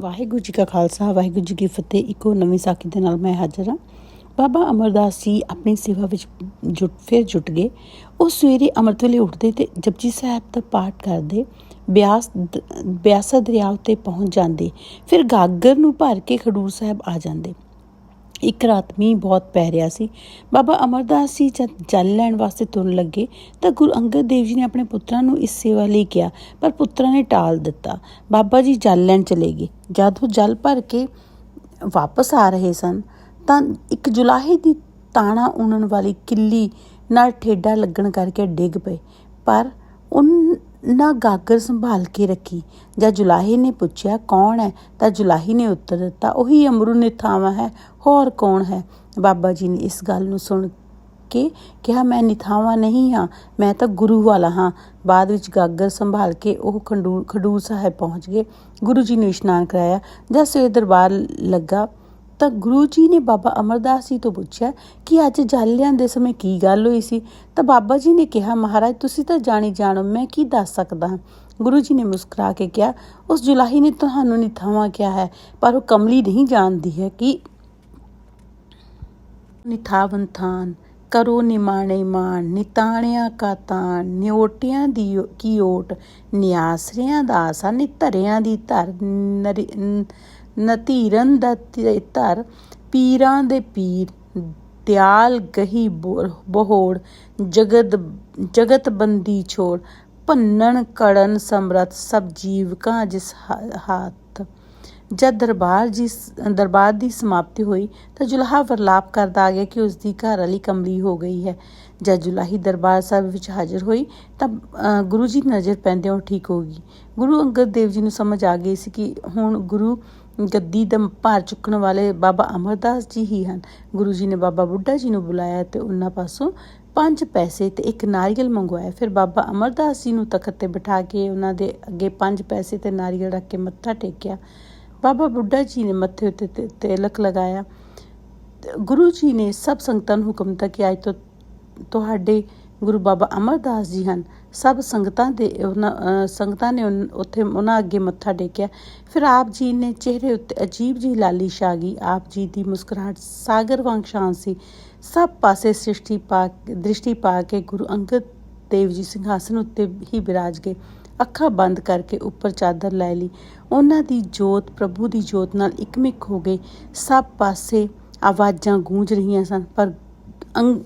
ਵਾਹਿਗੁਰੂ ਜੀ ਕਾ ਖਾਲਸਾ, ਵਾਹਿਗੁਰੂ ਜੀ ਕੀ ਫਤਿਹ। ਇੱਕੋ ਨਵੀਂ ਸਾਖੀ ਦੇ ਨਾਲ ਮੈਂ ਹਾਜ਼ਰ ਹਾਂ। ਬਾਬਾ ਅਮਰਦਾਸ ਜੀ ਆਪਣੀ ਸੇਵਾ ਵਿੱਚ ਜੁਟ, ਫਿਰ ਜੁਟ ਗਏ। ਉਹ ਸਵੇਰੇ ਅੰਮ੍ਰਿਤ ਵੇਲੇ ਉੱਠਦੇ ਤੇ ਜਪਜੀ ਸਾਹਿਬ ਦਾ ਪਾਠ ਕਰਦੇ, ਬਿਆਸ ਦ- ਬਿਆਸਾ ਦਰਿਆ ਉੱਤੇ ਪਹੁੰਚ ਜਾਂਦੇ। ਫਿਰ ਗਾਗਰ ਨੂੰ ਭਰ ਕੇ ਖਡੂਰ ਸਾਹਿਬ ਆ ਜਾਂਦੇ। ਇੱਕ ਰਾਤ ਮੀਂਹ ਬਹੁਤ ਪੈ ਰਿਹਾ ਸੀ। ਬਾਬਾ ਅਮਰਦਾਸ ਜੀ ਜਦ ਜਲ ਲੈਣ ਵਾਸਤੇ ਤੁਰਨ ਲੱਗੇ ਤਾਂ ਗੁਰੂ ਅੰਗਦ ਦੇਵ ਜੀ ਨੇ ਆਪਣੇ ਪੁੱਤਰਾਂ ਨੂੰ ਇਸ ਸੇਵਾ ਲਈ ਕਿਹਾ, ਪਰ ਪੁੱਤਰਾਂ ਨੇ ਟਾਲ ਦਿੱਤਾ। ਬਾਬਾ ਜੀ ਜਲ ਲੈਣ ਚਲੇ ਗਏ। ਜਦ ਉਹ ਜਲ ਭਰ ਕੇ ਵਾਪਸ ਆ ਰਹੇ ਸਨ, ਤਾਂ ਇੱਕ ਜੁਲਾਹੇ ਦੀ ਤਾਣਾ ਉਣਨ ਵਾਲੀ ਕਿੱਲੀ ਨਾਲ ਠੇਡਾ ਲੱਗਣ ਕਰਕੇ ਡਿੱਗ ਪਏ। ਪਰ ਨਾ ਗਾਗਰ ਸੰਭਾਲ ਕੇ ਰੱਖੀ। ਜਦ ਜੁਲਾਹੀ ਨੇ ਪੁੱਛਿਆ, ਕੌਣ ਹੈ? ਤਾਂ ਜੁਲਾਹੀ ਨੇ ਉੱਤਰ ਦਿੱਤਾ, ਉਹੀ ਅਮਰੂ ਨਿਥਾਵਾ ਹੈ, ਹੋਰ ਕੌਣ ਹੈ? ਬਾਬਾ ਜੀ ਨੇ ਇਸ ਗੱਲ ਨੂੰ ਸੁਣ ਕੇ ਕਿਹਾ, ਮੈਂ ਨਿਥਾਵਾ ਨਹੀਂ ਹਾਂ, ਮੈਂ ਤਾਂ ਗੁਰੂ ਵਾਲਾ ਹਾਂ। ਬਾਅਦ ਵਿੱਚ ਗਾਗਰ ਸੰਭਾਲ ਕੇ ਉਹ ਖੰਡੂਰ ਖਡੂਰ ਸਾਹਿਬ ਪਹੁੰਚ ਗਏ। ਗੁਰੂ ਜੀ ਨੇ ਇਸ਼ਨਾਨ ਕਰਾਇਆ। ਜਦ ਸਵੇਰ ਦਰਬਾਰ ਲੱਗਾ ਤਾਂ ਗੁਰੂ ਜੀ ਨੇ ਬਾਬਾ ਅਮਰਦਾਸ ਜੀ ਤੋਂ ਪੁੱਛਿਆ ਕਿ ਅੱਜ ਜਲ ਲਿਆਂਦੇ ਸਮੇਂ ਕੀ ਗੱਲ ਹੋਈ ਸੀ? ਤਾਂ ਬਾਬਾ ਜੀ ਨੇ ਕਿਹਾ, ਮਹਾਰਾਜ, ਤੁਸੀਂ ਤਾਂ ਜਾਣੀ ਜਾਣੋ, ਮੈਂ ਕੀ ਦੱਸ ਸਕਦਾ ਹਾਂ? ਗੁਰੂ ਜੀ ਨੇ ਮੁਸਕਰਾ ਕੇ ਕਿਹਾ, ਉਸ ਜੁਲਾਹੀ ਨੇ ਤੁਹਾਨੂੰ ਨਿਥਾਵਾਂ ਕਿਹਾ ਹੈ, ਪਰ ਉਹ ਕਮਲੀ ਨਹੀਂ ਜਾਣਦੀ ਹੈ ਕਿ ਨਿਥਾਵਨ ਥਾਨ, ਕਰੋ ਨਿਮਾਣੇ ਮਾਣ, ਨਿਤਾਣਿਆਂ ਕਾ ਤਾਣ ਨਿਓਟਿਆਂ ਦੀ ਓ- ਕੀ ਓਟ, ਨਿਆਸਰਿਆਂ ਦਾ ਆਸਾ, ਨਿਧਰਿਆਂ ਦੀ ਧਰ ਨ- ਨਤੀਰਨ ਦਾ ਧੀ- ਧਰ, ਪੀਰਾਂ ਦੇ ਪੀਰ, ਦਿਆਲ ਗਹੀ ਬੋ- ਬਹੋੜ ਜਗਤ ਜਗਤ ਬੰਦੀ ਛੋੜ, ਭੰਨਣ, ਕੜਨ ਸਮਰਥ, ਸਭ ਜੀਵਕਾਂ ਜਿਸ ਹਾਥ ਜਦ ਦਰਬਾਰ ਜੀ ਦਰਬਾਰ ਦੀ ਸਮਾਪਤੀ ਹੋਈ ਤਾਂ ਜੁਲਾਹਾ ਵਰਲਾਪ ਕਰਦਾ ਆ ਗਿਆ ਕਿ ਉਸ ਦੀ ਘਰ ਵਾਲੀ ਕਮਲੀ ਹੋ ਗਈ ਹੈ। ਜਦ ਜੁਲਾਹੀ ਦਰਬਾਰ ਸਾਹਿਬ ਵਿੱਚ ਹਾਜ਼ਰ ਹੋਈ ਤਾਂ ਗੁਰੂ ਜੀ ਨਜ਼ਰ ਪੈਂਦੇ ਉਹ ਠੀਕ ਹੋ ਗਈ। ਗੁਰੂ ਅੰਗਦ ਦੇਵ ਜੀ ਨੂੰ ਸਮਝ ਆ ਗਈ ਸੀ ਕਿ ਹੁਣ ਗੁਰੂ ਗੱਦੀ ਦਾ ਭਾਰ ਚੁੱਕਣ ਵਾਲੇ ਬਾਬਾ ਅਮਰਦਾਸ ਜੀ ਹੀ ਹਨ। ਗੁਰੂ ਜੀ ਨੇ ਬਾਬਾ ਬੁੱਢਾ ਜੀ ਨੂੰ ਬੁਲਾਇਆ ਤੇ ਉਹਨਾਂ ਪਾਸੋਂ ਪੰਜ ਪੈਸੇ ਤੇ ਇੱਕ ਨਾਰੀਅਲ ਮੰਗਵਾਇਆ। ਫਿਰ ਬਾਬਾ ਅਮਰਦਾਸ ਜੀ ਨੂੰ ਤਖਤ ਤੇ ਬਿਠਾ ਕੇ ਉਹਨਾਂ ਦੇ ਅੱਗੇ ਪੰਜ ਪੈਸੇ ਤੇ ਨਾਰੀਅਲ ਰੱਖ ਕੇ ਮੱਥਾ ਟੇਕਿਆ। ਬਾਬਾ ਬੁੱਢਾ ਜੀ ਨੇ ਮੱਥੇ ਉੱਤੇ ਤਿਲਕ ਲਗਾਇਆ। ਗੁਰੂ ਜੀ ਨੇ ਸਭ ਸੰਗਤਾਂ ਨੂੰ ਹੁਕਮ ਦਿੱਤਾ ਕਿ ਅੱਜ ਤੋਂ ਤੁਹਾਡੇ ਗੁਰੂ ਬਾਬਾ ਅਮਰਦਾਸ ਜੀ ਹਨ। ਸਭ ਸੰਗਤਾਂ ਦੇ ਉਹਨਾਂ ਸੰਗਤਾਂ ਨੇ ਉੱਥੇ ਉਹਨਾਂ ਅੱਗੇ ਮੱਥਾ ਟੇਕਿਆ। ਫਿਰ ਆਪ ਜੀ ਨੇ ਚਿਹਰੇ ਉੱਤੇ ਅਜੀਬ ਜੀ ਲਾਲੀ ਛਾ ਗਈ। ਆਪ ਜੀ ਦੀ ਮੁਸਕਰਾਹਟ ਸਾਗਰ ਵਾਂਗ ਸ਼ਾਂਤ ਸੀ। ਸਭ ਪਾਸੇ ਸ੍ਰਿਸ਼ਟੀ ਪਾ, ਦ੍ਰਿਸ਼ਟੀ ਪਾ ਕੇ ਗੁਰੂ ਅੰਗਦ ਦੇਵ ਜੀ ਸਿੰਘਾਸਨ ਉੱਤੇ ਹੀ ਬਿਰਾਜ ਗਏ। ਅੱਖਾਂ ਬੰਦ ਕਰਕੇ ਉੱਪਰ ਚਾਦਰ ਲੈ ਲਈ। ਉਹਨਾਂ ਦੀ ਜੋਤ ਪ੍ਰਭੂ ਦੀ ਜੋਤ ਨਾਲ ਇਕਮਿਕ ਹੋ ਗਈ। ਸਭ ਪਾਸੇ ਆਵਾਜ਼ਾਂ ਗੂੰਜ ਰਹੀਆਂ ਸਨ, ਪਰ ਅੰਗ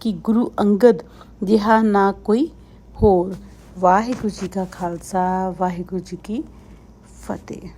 ਕਿ ਗੁਰੂ ਅੰਗਦ ਜਿਹਾ ਨਾ ਕੋਈ ਹੋਰ। ਵਾਹਿਗੁਰੂ ਜੀ ਕਾ ਖਾਲਸਾ, ਵਾਹਿਗੁਰੂ ਜੀ ਕੀ ਫਤਿਹ।